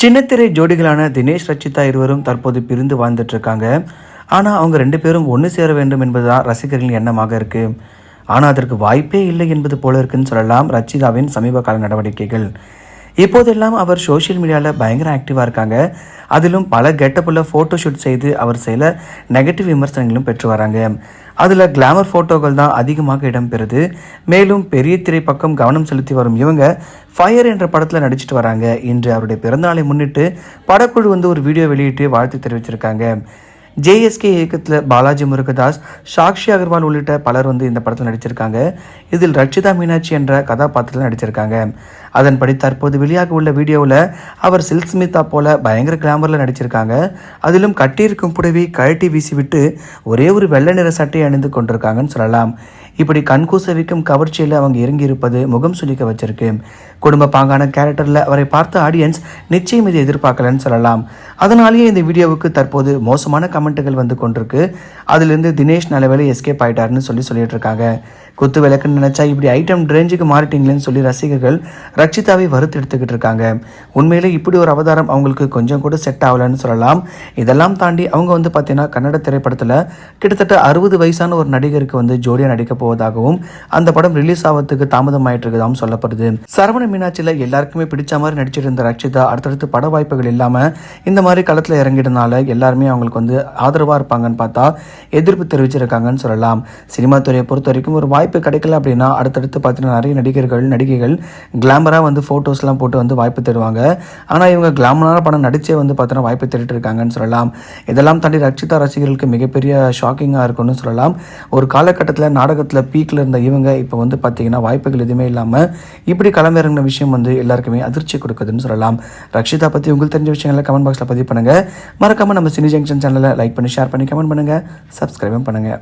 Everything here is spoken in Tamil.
சின்னத்திரை ஜோடிகளான தினேஷ் ரச்சிதா இருவரும் தற்போது பிரிந்து வாழ்ந்துட்டு இருக்காங்க ஆனால் அவங்க ரெண்டு பேரும் ஒன்று சேர வேண்டும் என்பதுதான் ரசிகர்களின் எண்ணமாக இருக்கு. ஆனால் அதற்கு வாய்ப்பே இல்லை என்பது போல இருக்குன்னு சொல்லலாம் ரச்சிதாவின் சமீப கால நடவடிக்கைகள். இப்போதெல்லாம் அவர் சோஷியல் மீடியாவில் பயங்கர ஆக்டிவாக இருக்காங்க. அதிலும் பல கெட்டப்புள்ள ஃபோட்டோ ஷூட் செய்து அவர் சில நெகட்டிவ் விமர்சனங்களும் பெற்று வராங்க. அதில் கிளாமர் ஃபோட்டோக்கள் தான் அதிகமாக இடம்பெறுது. மேலும் பெரிய திரை பக்கம் கவனம் செலுத்தி வரும் இவங்க ஃபயர் என்ற படத்தில் நடிச்சிட்டு வராங்க. இன்று அவருடைய பிறந்தநாளை முன்னிட்டு படக்குழு வந்து ஒரு வீடியோ வெளியிட்டு வாழ்த்து தெரிவிச்சிருக்காங்க. ஜேஎஸ்கே இயக்கத்தில் பாலாஜி முருகதாஸ் சாக்ஷி அகர்வால் உள்ளிட்ட பலர் வந்து இந்த படத்தில் நடிச்சிருக்காங்க. இதில் ரட்சிதா மீனாட்சி என்ற கதாபாத்திரத்தில் நடிச்சிருக்காங்க. அதன்படி தற்போது வெளியாக உள்ள வீடியோவில் அவர் சில்க் ஸ்மிதா போல பயங்கர கிளாமரில் நடிச்சிருக்காங்க. அதிலும் கட்டியிருக்கும் புடவை கழட்டி வீசிவிட்டு ஒரே ஒரு வெள்ளை நிற சட்டை அணிந்து கொண்டிருக்காங்கன்னு சொல்லலாம். இப்படி கண்கூசவிக்கும் கவர்ச்சியில் அவங்க இறங்கியிருப்பது முகம் சுளிக்க வச்சிருக்கு. குடும்ப பாங்கான கேரக்டரில் அவரை பார்த்த ஆடியன்ஸ் நிச்சயம் இதை எதிர்பார்க்கலன்னு சொல்லலாம். அதனாலேயே இந்த வீடியோவுக்கு தற்போது மோசமான கமெண்ட்டுகள் வந்து கொண்டிருக்கு. அதுலேருந்து தினேஷ் நல்லவேளை எஸ்கேப் ஆயிட்டாருன்னு சொல்லி சொல்லிட்டு இருக்காங்க குத்து விளக்குன்னு நினச்சா இப்படி ஐட்டம் ரேஞ்சுக்கு மாறிட்டீங்களேன்னு சொல்லி ரசிகர்கள் ரட்சிதாவை வறுத்து எடுத்துக்கிட்டு இருக்காங்க. உண்மையிலே இப்படி ஒரு அவதாரம் அவங்களுக்கு கொஞ்சம் கூட செட் ஆகலன்னு சொல்லலாம். இதெல்லாம் தாண்டி அவங்க வந்து பார்த்தீங்கன்னா கன்னட திரைப்படத்தில் கிட்டத்தட்ட அறுபது வயசான ஒரு நடிகருக்கு வந்து ஜோடியாக நடிக்க போவதாகவும் அந்த படம் ரிலீஸ் ஆகிறதுக்கு தாமதம் ஆயிட்டு சொல்லப்படுது. சரவண மீனாட்சியில் எல்லாருக்குமே பிடிச்ச மாதிரி நடிச்சிட்டு இருந்த ரட்சிதா அடுத்தடுத்து பட வாய்ப்புகள் இல்லாமல் இந்த மாதிரி களத்தில் இறங்கிட்டனால எல்லாருமே அவங்களுக்கு வந்து ஆதரவாக இருப்பாங்கன்னு பார்த்தா எதிர்ப்பு தெரிவிச்சிருக்காங்கன்னு சொல்லலாம். சினிமா துறையை பொறுத்த வரைக்கும் ஒரு வாய்ப்பு கிடைக்கல அப்படின்னா அடுத்தடுத்து பார்த்தீங்கன்னா நிறைய நடிகர்கள் நடிகைகள் கிளாமராக வந்து ஃபோட்டோஸ்லாம் போட்டு வந்து வாய்ப்பு தருவாங்க. ஆனால் இவங்க கிளாமரான படம் நடிச்சே வந்து பார்த்தீங்கன்னா வாய்ப்பு தேடிட்டு இருக்காங்கன்னு சொல்லலாம். இதெல்லாம் தாண்டி ரட்சிதா ரசிகர்களுக்கு மிகப்பெரிய ஷாக்கிங்காக இருக்கும்னு சொல்லலாம். ஒரு காலகட்டத்தில் நாடகத்தில் பீக்கில் இருந்த இவங்க இப்போ வந்து பார்த்தீங்கன்னா வாய்ப்புகள் எதுவுமே இல்லாமல் இப்படி களமிறங்கின விஷயம் வந்து எல்லாருக்குமே அதிர்ச்சி கொடுக்குதுன்னு சொல்லலாம். ரக்ஷிதா பற்றி உங்களுக்கு தெரிஞ்ச விஷயங்களை கமெண்ட் பாக்ஸில் பதிவு பண்ணுங்கள் மறக்காமல் நம்ம சினி ஜங்ஷன் சேனலை லைக் பண்ணி ஷேர் பண்ணி கமெண்ட் பண்ணுங்கள் சப்ஸ்கிரைபும் பண்ணுங்கள்